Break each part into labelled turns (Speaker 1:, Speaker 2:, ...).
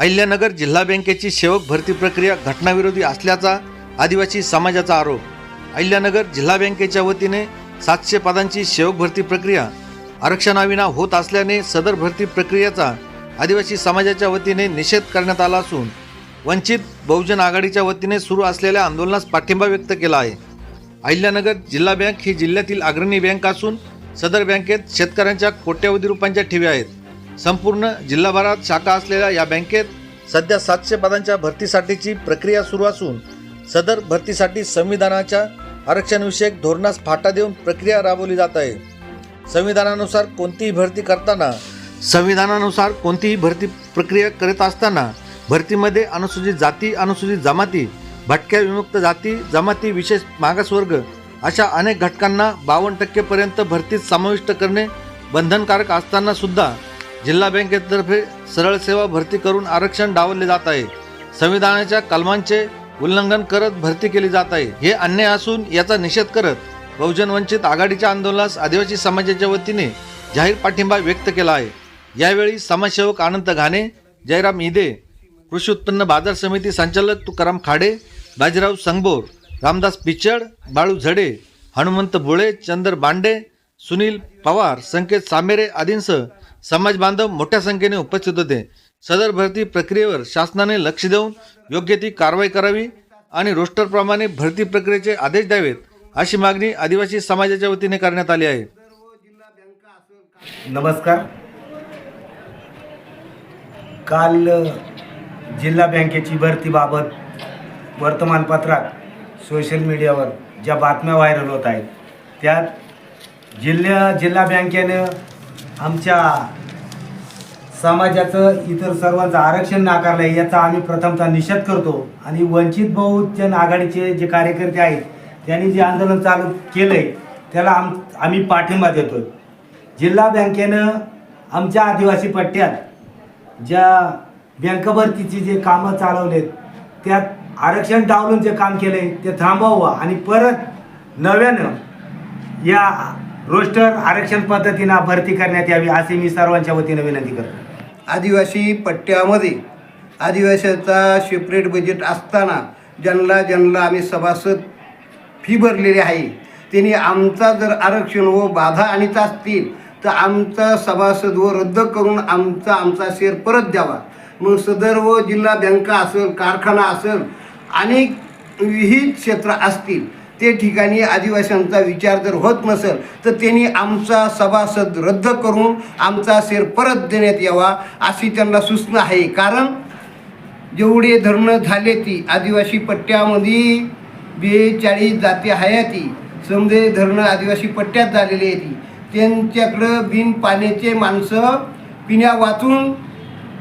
Speaker 1: अहिल्यानगर जिल्हा बँकेची सेवक भरती प्रक्रिया घटनाविरोधी असल्याचा आदिवासी समाजाचा आरोप. अहिल्यानगर जिल्हा बँकेच्या वतीने सातशे पदांची सेवक भरती प्रक्रिया आरक्षणाविना होत असल्याने सदर भरती प्रक्रियेचा आदिवासी समाजाच्या वतीने निषेध करण्यात आला असून वंचित बहुजन आघाडीच्या वतीने सुरू असलेल्या आंदोलनास पाठिंबा व्यक्त केला आहे. अहिल्यानगर जिल्हा बँक ही जिल्ह्यातील अग्रणी बँक असून सदर बँकेत शेतकऱ्यांच्या कोट्यवधी रुपयांच्या ठेवी आहेत. संपूर्ण जिल्हाभरात शाखा असलेल्या या बँकेत सध्या सातशे पदांच्या भरतीसाठीची प्रक्रिया सुरू असून सदर भरतीसाठी संविधानाच्या आरक्षणविषयक धोरणास फाटा देऊन प्रक्रिया राबवली जात आहे. संविधानानुसार कोणतीही भरती करताना संविधानानुसार कोणतीही भरती प्रक्रिया करत असताना भरतीमध्ये अनुसूचित जाती अनुसूचित जमाती भटक्या विमुक्त जाती जमाती विशेष मागासवर्ग अशा अनेक घटकांना बावन्न टक्केपर्यंत भरतीत समाविष्ट करणे बंधनकारक असताना सुद्धा जिल्हा बँकेतर्फे सरळ सेवा भरती करून आरक्षण डावलले जात आहे. संविधानाच्या कलमांचे उल्लंघन करत भरती केली जात आहे. हे अन्याय असून याचा निषेध करत बहुजन वंचित आघाडीच्या आंदोलनास आदिवासी समाजाच्या वतीने जाहीर पाठिंबा व्यक्त केला आहे. यावेळी समाजसेवक आनंद घाणे जयराम इदे कृषी उत्पन्न बाजार समिती संचालक तुकाराम खाडे बाजीराव संगबोर रामदास पिचड बाळू झडे हनुमंत बुळे चंदर बांडे सुनील पवार संकेत सामेरे आदींसह समाज बांधव मोठ्या संख्येने उपस्थित होते. सदर भरती प्रक्रियेवर शासनाने लक्ष देऊन योग्य ती कारवाई करावी आणि रोस्टरप्रमाणे भरती प्रक्रियेचे आदेश द्यावेत अशी मागणी आदिवासी समाजाच्या वतीने करण्यात आली आहे.
Speaker 2: नमस्कार. काल जिल्हा बँकेची भरतीबाबत वर्तमानपत्रात सोशल मीडियावर ज्या बातम्या व्हायरल होत आहेत त्यात जिल्हा जिल्हा बँकेनं आमच्या समाजाचं इतर सर्वांचं आरक्षण नाकारलं आहे याचा आम्ही प्रथमतः निषेध करतो. आणि वंचित बहुजन आघाडीचे जे कार्यकर्ते आहेत त्यांनी जे आंदोलन चालू केलं आहे त्याला आम आम्ही पाठिंबा देतो जिल्हा बँकेनं आमच्या आदिवासी पट्ट्यात ज्या बँक भरतीची जे कामं चालवलेत त्यात आरक्षण डावलून जे काम केले ते थांबवावं आणि परत नव्यानं या रोस्टर आरक्षण पद्धतीनं भरती करण्यात यावी अशी मी सर्वांच्या वतीनं विनंती करतो.
Speaker 3: आदिवासी पट्ट्यामध्ये आदिवासीचा सेपरेट बजेट असताना ज्यांना ज्यांना आम्ही सभासद फी भरलेली आहे त्यांनी आमचा जर आरक्षण व बाधा आणीत असतील तर आमचा सभासद व रद्द करून आमचा आमचा शेअर परत द्यावा. मग सदर व जिल्हा बँका असेल कारखाना असेल अनेक विहित क्षेत्र असतील ते ठिकाणी आदिवासींचा विचार जर होत नसेल तर त्यांनी आमचा सभासद रद्द करून आमचा शेर परत देण्यात यावा अशी त्यांना सूचना आहे. कारण जेवढे धरणं झाले ती आदिवासी पट्ट्यामध्ये बेचाळीस जाती हयाती समजे धरणं आदिवासी पट्ट्यात झालेली आहे ती. त्यांच्याकडं बिन पाण्याचे माणसं पिण्या वाचून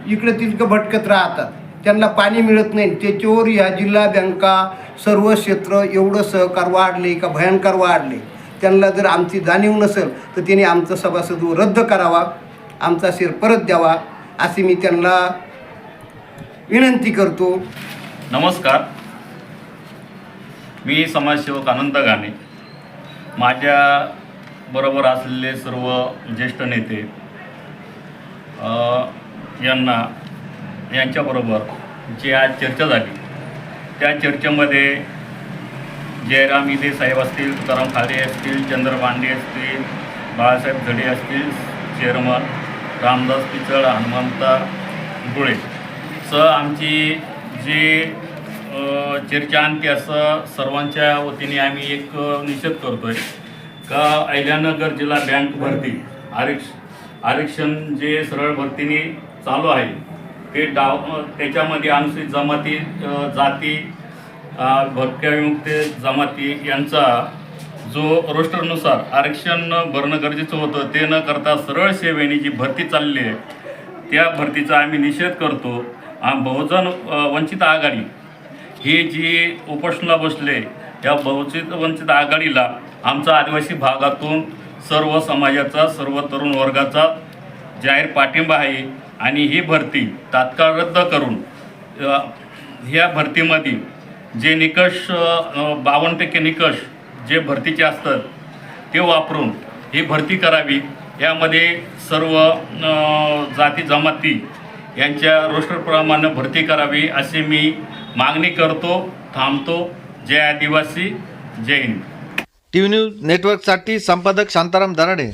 Speaker 3: इकडं तिकडं भटकत राहतात. त्यांना पाणी मिळत नाही. त्याच्यावर ह्या जिल्हा बँका सर्व क्षेत्र एवढं सहकार वाढले का भयंकर वाढले. त्यांना जर आमची जाणीव नसेल तर त्यांनी आमचं सभासद रद्द करावा आमचा शेर परत द्यावा अशी मी त्यांना विनंती करतो.
Speaker 4: नमस्कार. मी समाजसेवक आनंद गाणे माझ्या बरोबर असलेले सर्व ज्येष्ठ नेते यांना यांच्याबरोबर जी आज चर्चा झाली त्या चर्चेमध्ये जयराम इदे साहेब असतील तुकाराम खाडे असतील चंद्र पांडे असतील बाळासाहेब झडे असतील चेअरमन रामदास पिचड हनुमंता गुळे. स आमची जी चर्चा आणते असं सर्वांच्या वतीने आम्ही एक निषेध निषेध करतोय का अहिल्यानगर जिल्हा बँक भरती आरक्ष आरक्षण जे सरळ भरतीने चालू आहे ते डाव त्याच्यामध्ये अनुसूचित जमाती जाती अ, भटक्या विमुक्त जमाती यांचा जो रोस्टरनुसार आरक्षण भरणं गरजेचं होतं ते न करता सरळ सेवेने जी भरती चालली आहे त्या भरतीचा आम्ही निषेध करतो. बहुजन वंचित आघाडी ही जी उपोषणाला बसले या बहुचित वंचित आघाडीला आमचा आदिवासी भागातून सर्व समाजाचा सर्व तरुण वर्गाचा जाहीर पाठिंबा आहे. आणि ही भरती तात्काळ रद्द करून ह्या भरतीमध्ये जे निकष बावन्न टक्के निकष जे भरतीचे असतात ते वापरून ही भरती करावी. यामध्ये सर्व जाती जमाती यांच्या रोस्टरप्रमाणे भरती करावी अशी मी मागणी करतो थांबतो. जय आदिवासी जय हिंद.
Speaker 1: टी व्ही न्यूज नेटवर्कसाठी संपादक शांताराम दराडे.